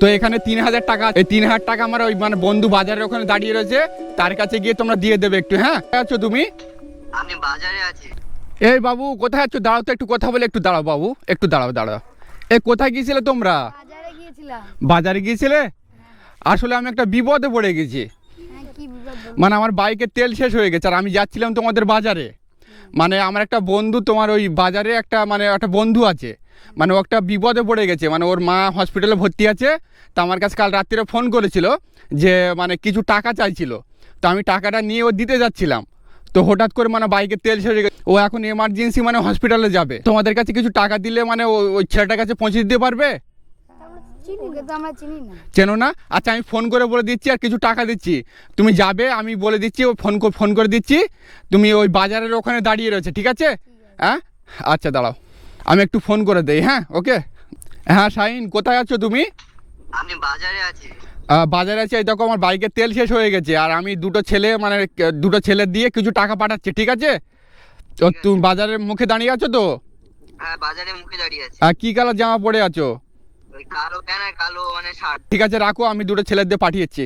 তো এখানে তিন হাজার টাকা এই তিন হাজার টাকা আমার ওই মানে বন্ধু বাজারের ওখানে দাঁড়িয়ে রয়েছে। তার কাছে গিয়ে তোমরা দিয়ে দেবে একটু হ্যাঁ? আছো তুমি? আমি বাজারে আছি। এই বাবু কোথায় আছো? দাঁড়াও তো একটু কথা বলে একটু দাঁড়াও বাবু। একটু দাঁড়াও দাঁড়াও। এ কোথায় গিয়েছিলে তোমরা? বাজারে গিয়েছিলে? আসলে আমি একটা বিপদে পড়ে গেছি। হ্যাঁ কি বিপদ বলো? মানে আমার বাইকের তেল শেষ হয়ে গেছে আর আমি যাচ্ছিলাম তোমাদের বাজারে। মানে আমার একটা বন্ধু তোমার ওই বাজারে একটা মানে একটা বন্ধু আছে। মানে ও একটা বিপদে পড়ে গেছে। মানে ওর মা হসপিটালে ভর্তি আছে। তা আমার কাছে কাল রাত্রিরে ফোন করেছিল যে মানে কিছু টাকা চাইছিল। তো আমি টাকাটা নিয়ে ও দিতে যাচ্ছিলাম। তো হঠাৎ করে মানে বাইকের তেল হয়ে গেছে। ও এখন এমার্জেন্সি মানে হসপিটালে যাবে। তোমাদের কাছে কিছু টাকা দিলে মানে ওই ছেলেটার কাছে পৌঁছে দিতে পারবে? ওকে তো আমরা চিনি না। চেনো না? আচ্ছা আমি ফোন করে বলে দিচ্ছি আর কিছু টাকা দিচ্ছি। তুমি যাবে আমি বলে দিচ্ছি ও ফোন কর- ফোন করে দিচ্ছি। তুমি ওই বাজারের ওখানে দাঁড়িয়ে রয়েছে ঠিক আছে? হ্যাঁ? আচ্ছা দাঁড়াও। আমি একটু ফোন করে দেই হ্যাঁ? ওকে? হ্যাঁ শাহিন কোথায় আছো তুমি? আমি বাজারে আছি। বাজারে আছে। এই দেখো আমার বাইকের তেল শেষ হয়ে গেছে। আর আমি দুটো ছেলে মানে দুটো ছেলে দিয়ে কিছু টাকা পাঠাচ্ছি ঠিক আছে? তো তুমি বাজারের মুখে দাঁড়িয়ে আছো তো? হ্যাঁ বাজারের মুখে দাঁড়িয়ে আছি। আর কী কালার জামা পরে আছো? কালো প্যান্ট কালো মানে শার্ট। ঠিক আছে রাখো আমি দুটো ছেলের দিয়ে পাঠিয়েছি।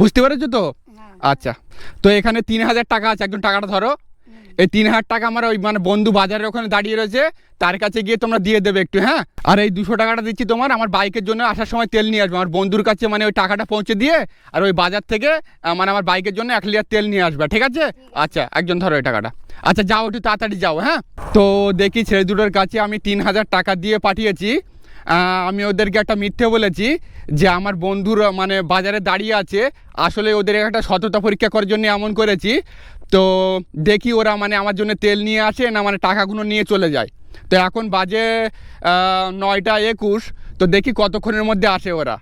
বুঝতে পেরেছ তো? আচ্ছা তো এখানে তিন হাজার টাকা আছে একদম টাকাটা ধরো। এই তিন হাজার টাকা আমার ওই মানে বন্ধু বাজারের ওখানে দাঁড়িয়ে রয়েছে তার কাছে গিয়ে তোমরা দিয়ে দেবে একটু হ্যাঁ? আর এই দুশো টাকাটা দিচ্ছি তোমার আমার বাইকের জন্য আসার সময় তেল নিয়ে আসবে। আমার বন্ধুর কাছে মানে ওই টাকাটা পৌঁছে দিয়ে আর ওই বাজার থেকে মানে আমার বাইকের জন্য এক লিটার তেল নিয়ে আসবে ঠিক আছে? আচ্ছা একজন ধরো এই টাকাটা। আচ্ছা যাও একটু তাড়াতাড়ি যাও হ্যাঁ? তো দেখি ছেলে দুটোর কাছে আমি তিন হাজার টাকা দিয়ে পাঠিয়েছি। আমি ওদেরকে একটা মিথ্যে বলেছি যে আমার বন্ধুর মানে বাজারে দাঁড়িয়ে আছে, আসলে ওদের একটা সততা পরীক্ষা করার জন্য এমন করেছি। তো দেখি ওরা মানে আমার জন্য তেল নিয়ে আসে না মানে টাকাগুলো নিয়ে চলে যায়। তো এখন বাজে নয়টা একুশ, তো দেখি কতক্ষণের মধ্যে আসে ওরা।